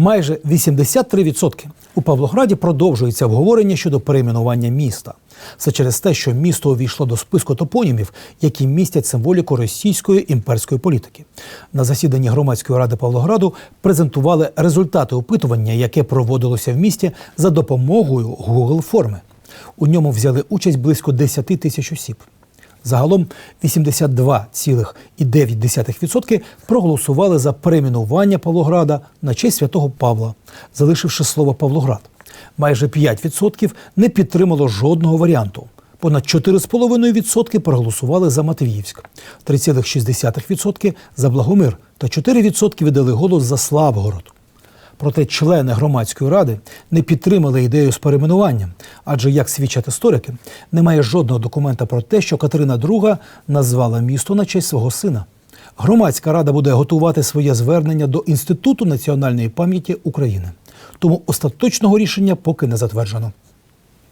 Майже 83%. У Павлограді продовжується обговорення щодо перейменування міста. Це через те, що місто увійшло до списку топонімів, які містять символіку російської імперської політики. На засіданні громадської ради Павлограду презентували результати опитування, яке проводилося в місті за допомогою Google форми. У ньому взяли участь близько 10 тисяч осіб. Загалом 82,9% проголосували за перейменування Павлограда на честь святого Павла, залишивши слово Павлоград. Майже 5% не підтримало жодного варіанту. Понад 4,5% проголосували за Матвіївськ, 3,6% за Благомир та 4% віддали голос за Славгород. Проте члени громадської ради не підтримали ідею з перейменуванням, адже, як свідчать історики, немає жодного документа про те, що Катерина II назвала місто на честь свого сина. Громадська рада буде готувати своє звернення до Інституту національної пам'яті України. Тому остаточного рішення поки не затверджено.